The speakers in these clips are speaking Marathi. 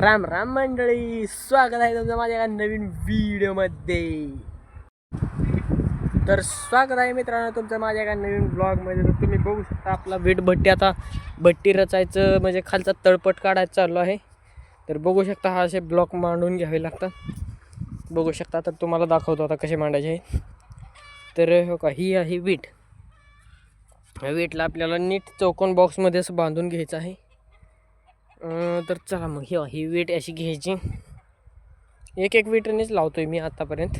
राम राम मंडळी स्वागत आहे तुमचं माझ्या एका नवीन व्हिडिओमध्ये. तर स्वागत आहे मित्रांनो तुमचं माझ्या एका नवीन ब्लॉगमध्ये तर तुम्ही बघू शकता आपला वीट भट्टी आता भट्टी रचायचं म्हणजे खालचा तळपट काढायचं चालू आहे. तर बघू शकता हा असे ब्लॉक मांडून घ्यावे लागतात. बघू शकता तर तुम्हाला दाखवतो आता कसे मांडायचे. तर हो का ही आहे वीट. वीटला आपल्याला नीट चौकोन बॉक्समध्ये असं बांधून घ्यायचं आहे. तर चला मग हे ही वीट अशी घ्यायची. एक एक वेटनेच लावतो आहे मी आत्तापर्यंत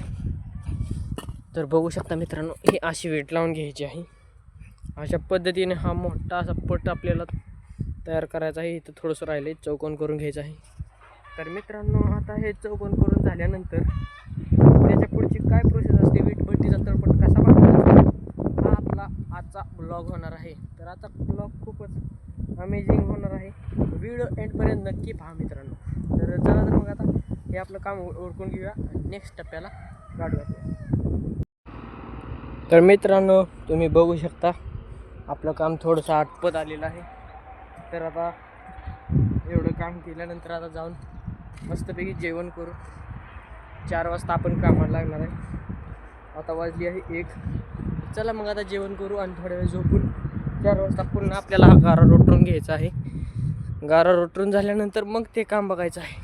तर बघू शकता मित्रांनो ही अशी वीट लावून घ्यायची आहे. अशा पद्धतीने हा मोठा असा पट आपल्याला तयार करायचा आहे. इथं थोडंसं राहिलं आहे चौकोन करून घ्यायचं आहे. तर मित्रांनो आता हे चौकोन करून झाल्यानंतर त्याच्या पुढची काय प्रोसेस असते? वीट भट्टीचा तळपट कसा बनवायचा हा आपला आजचा ब्लॉग होणार आहे. तर आजचा ब्लॉग खूपच अमेझिंग होणार आहे. व्हिडिओ एंडपर्यंत नक्की पहा मित्रांनो. तर चला तर मग आता हे आपलं काम ओळखून घेऊया. नेक्स्ट टप्प्याला गाडूया. तर मित्रांनो तुम्ही बघू शकता आपलं काम थोडंसं आटपत आलेलं आहे. तर आता एवढं काम केल्यानंतर आता जाऊन मस्तपैकी जेवण करू चार वाजता आपण कामाला लागणार आहे. आता वाजली आहे एक. चला मग आता जेवण करू आणि थोड्या वेळ झोपून चार वाजता पुन्हा आपल्याला हा गारा रोटून घ्यायचा आहे. गारा रोटून झाल्यानंतर मग ते काम बघायचं आहे.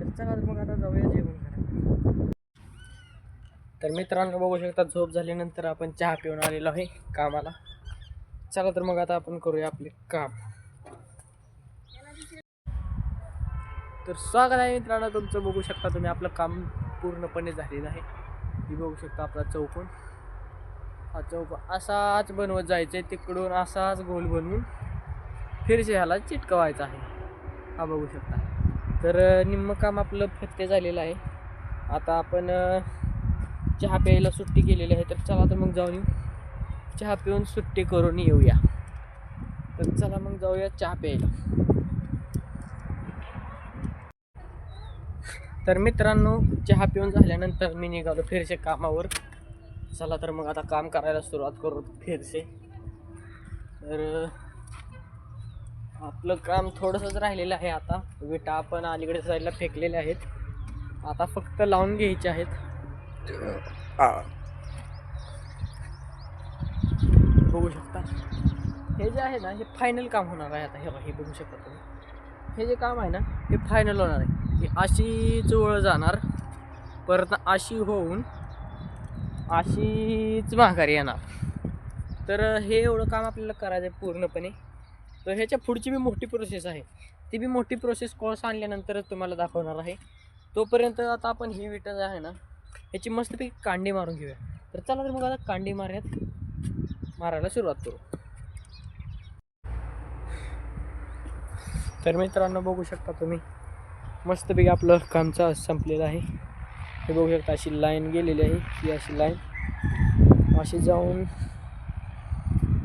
तर चला मग आता जाऊया जेवण करा तर मित्रांनो बघू शकता झोप झाल्यानंतर आपण चहा पिऊन आलेलो आहे कामाला. चला तर मग आता आपण करूया आपले काम. तर स्वागत आहे मित्रांनो तुमचं बघू शकता तुम्ही आपलं काम पूर्णपणे झालेलं आहे. ही बघू शकता आपला चौकोन. हा चौक असाच बनवत जायचं आहे तिकडून असाच गोल बनवून. फिरसे ह्याला चिटकवायचा आहे. हा बघू शकता. तर निम्म काम आपलं फत्ते झालेलं आहे. आता आपण चहा प्यायला सुट्टी केलेली आहे तर चला तर मग जाऊन येऊ. चहा पिऊन सुट्टी करून येऊया. तर चला मग जाऊया चहा प्यायला. तर मित्रांनो चहा पिऊन झाल्यानंतर मी निघालो फिरसे कामावर. चला तर मग आता काम करायला सुरुवात करू फिरसे तर आपलं काम थोडंसंच राहिलेलं आहे आता. विटा आपण अलीकडे साईडला फेकलेले आहेत. आता फक्त लावून घ्यायचे आहेत. बघू शकता. हे जे आहे ना हे फायनल काम होणार आहे आता. हे बघा, हे बघू शकता तुम्ही. हे जे काम आहे ना हे फायनल होणार आहे. ही अशी जवळ जाणार. परत अशी होऊन अशीच माघारी येणार. तर हे एवढं काम आपल्याला करायचं आहे पूर्णपणे. तर ह्याच्या पुढची बी मोठी प्रोसेस आहे. ती बी मोठी प्रोसेस कोळसा आणल्यानंतरच तुम्हाला दाखवणार आहे. तोपर्यंत आता आपण ही विटा जे आहे ना ह्याची मस्तपैकी कांडी मारून घेऊया. तर चला तर मग आता कांडी मारण्यात मारायला सुरुवात करू. तर मित्रांनो बघू शकता तुम्ही मस्तपैकी आपलं कामचा संपलेलं आहे. हे बघू शकता अशी लाईन गेलेली आहे ही अशी लाईन अशी जाऊन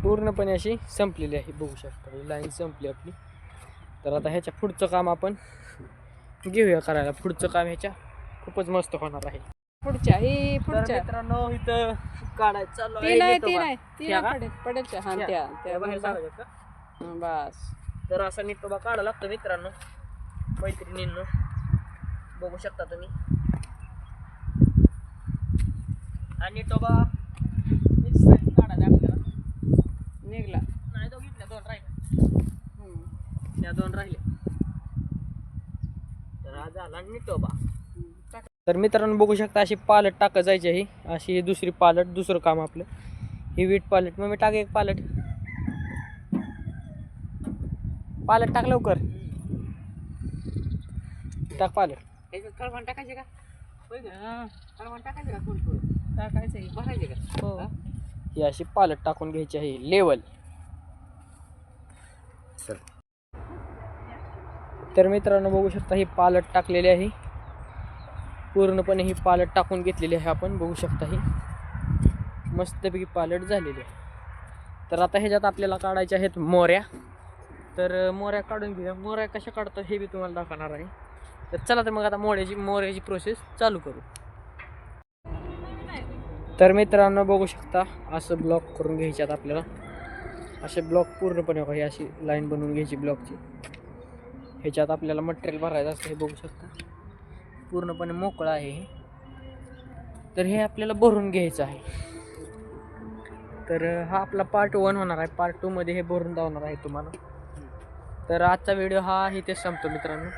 पूर्णपणे अशी संपलेली आहे बघू शकता. ही लाईन संपली आपली. तर आता ह्याच्या पुढचं काम आपण घेऊया करायला. पुढचं काम ह्याच्या खूपच मस्त होणार आहे. पुढच्या ही पुढच्या. मित्रांनो इथं काढायचं चालू आहे. ती नाही ती त्या? पडेल पडेलच्या हा त्या- बाहेर. जाऊया का? हं, बस. तर असा निटोबा काढा लागतो मित्रांनो. मैत्रिणींनो बघू शकता तुम्ही. आणि निटोबा एक side काढायचा आपल्याला निघला. नाही तो घेतल्या दोन राहिले. हं. त्या दोन राहिले. तर हा झाला निटोबा हं. तर मित्रांनो बघू शकता अशी पालट टाकत जायची आहे अशी ही दुसरी पालट दुसरं काम आपलं. ही वीट पालट. मग मी टाक एक पालट. पालट टाक लवकर. टाक पालट. कळवण टाकायचे का? हं, कळवण टाकायचे का कोण कोण टाकायचं हे भरायचे का? हो. अशी पालट टाकून घ्यायची आहे. लेवल. तर मित्रांनो बघू शकता ही पालट टाकलेली आहे. पूर्णपणे ही पालट टाकून घेतलेली आहे आपण. बघू शकता ही मस्तपैकी पालट झालेली आहे. तर आता ह्याच्यात आपल्याला काढायच्या आहेत मोऱ्या. तर मोऱ्या काढून घेऊया. मोऱ्या कशा काढतो हे बी तुम्हाला दाखवणार आहे. तर चला तर मग आता मोऱ्याची मोऱ्याची प्रोसेस चालू करू. तर मित्रांनो बघू शकता असं ब्लॉक करून घ्यायच्यात आपल्याला. असे ब्लॉक पूर्णपणे बघा, ही अशी लाईन बनवून घ्यायची ब्लॉकची ह्याच्यात आपल्याला मटेरियल भरायचं असतं हे बघू शकता. पूर्णपणे मोकळं आहे हे. तर हे आपल्याला भरून घ्यायचं आहे. तर हा आपला पार्ट वन होणार आहे. पार्ट टूमध्ये हे भरून दावणार आहे तुम्हाला. तर आजचा व्हिडिओ हा इथेच संपतो मित्रांनो.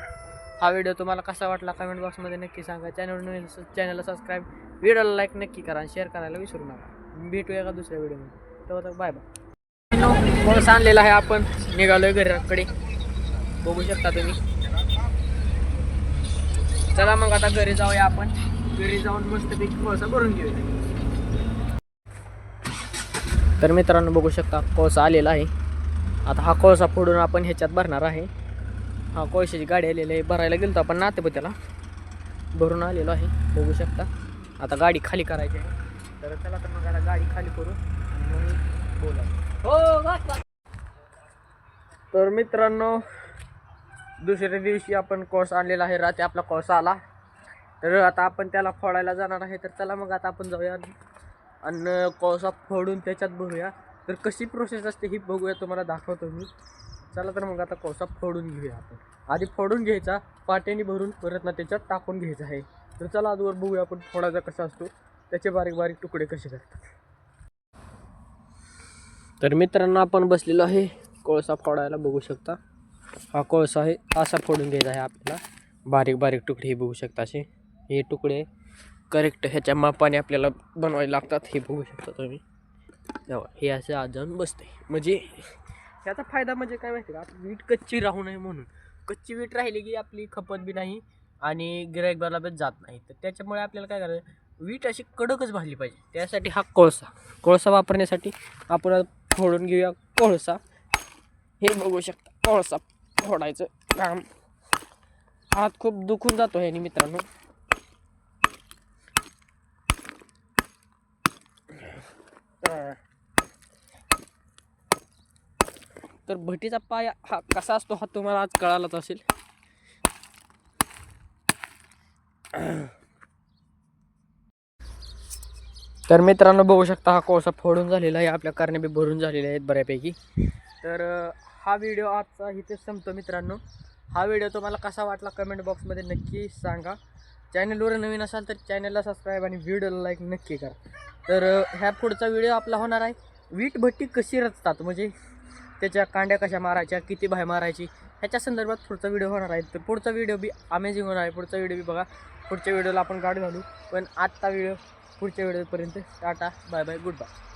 हा व्हिडिओ तुम्हाला कसा वाटला कमेंट बॉक्समध्ये नक्की सांगा. चॅनल चॅनलला सबस्क्राईब व्हिडिओला लाईक नक्की करा आणि शेअर करायला विसरू नका. भेटूया का दुसऱ्या व्हिडिओमध्ये तेव्हा तर बाय बाय कोळस आणलेला आहे आपण? निघालोय घराकडे. बघू शकता तुम्ही. चला मग आता घरी जाऊया आपण. घरी जाऊन मस्तपैकी कोळसा भरून घेऊया. तर मित्रांनो बघू शकता कोळसा आलेला आहे. आता हा कोळसा फोडून आपण ह्याच्यात भरणार आहे. हा कोळशाची गाडी आलेली आहे. भरायला गेलो आपण नाते त्याला भरून आलेलो आहे. बघू शकता. आता गाडी खाली करायची आहे. तर चला तर मग आता गाडी खाली करू आणि बोला. हो तर मित्रांनो दुसऱ्या दिवशी आपण कोळसा आणलेला आहे. रात्री आपला कोळसा आला. तर आता आपण त्याला फोडायला जाणार आहे. तर चला मग आता आपण जाऊया आणि कोळसा फोडून त्याच्यात भरूया तर कशी प्रोसेस असते ही बघूया. तुम्हाला दाखवतो मी. चला तर मग आता कोळसा फोडून घेऊया आपण. आधी फोडून घ्यायचा. पाट्याने भरून परत ना त्याच्यात टाकून घ्यायचा आहे. तर चला आजवर बघूया आपण फोडाचा कसा असतो. त्याचे बारीक बारीक तुकडे कसे करतात. तर मित्रांनो आपण बसलेलो आहे. कोळसा फोडायला बघू शकता. हा कोळसा आहे. असा फोडून घ्यायचा आहे आपल्याला. बारीक बारीक तुकडे हे बघू शकता असे. हे तुकडे करेक्ट ह्याच्या मापाने आपल्याला बनवायला लागतात. हे बघू शकता तुम्ही. हे असे आज जाऊन बसते. म्हणजे ह्याचा फायदा म्हणजे काय माहिती का? वीट कच्ची राहू नये म्हणून. कच्ची वीट राहिली की आपली खपत बी नाही. आणि गिराईक बरोबर जात नाही. तर त्याच्यामुळे आपल्याला काय करायचं? वीट अशी कडकच भाजली पाहिजे. त्यासाठी हा कोळसा. कोळसा वापरण्यासाठी आपण फोडून घेऊया कोळसा. हे बघू शकता कोळसा फोडायचं काम. हात खूप दुखून जातो ह्यानी मित्रांनो. तर भटीचा पाय हा कसा असतो हा तुम्हाला आज कळालाच असेल. तर मित्रांनो बघू शकता हा कोळसा फोडून झालेला आहे. आपल्या कारणे बी भरून झालेले आहेत बऱ्यापैकी. तर हा व्हिडिओ आजचा इथेच संपतो मित्रांनो. हा व्हिडिओ तुम्हाला कसा वाटला कमेंट बॉक्समध्ये नक्की सांगा. चॅनलवर नवीन असाल तर चॅनलला सबस्क्राईब आणि व्हिडिओला लाईक नक्की करा. तर ह्या पुढचा व्हिडिओ आपला होणार आहे. वीट भट्टी कशी रचतात? म्हणजे त्याच्या कांड्या कशा मारायच्या किती भाय मारायची ह्याच्या संदर्भात पुढचा व्हिडिओ होणार आहे. तर पुढचा व्हिडिओ बी अमेझिंग होणार आहे. पुढचा व्हिडिओ बी बघा. पुढच्या व्हिडिओला आपण गाडी घालू. पण आत्ता व्हिडिओ पुढच्या व्हिडिओपर्यंत tata bye bye good bye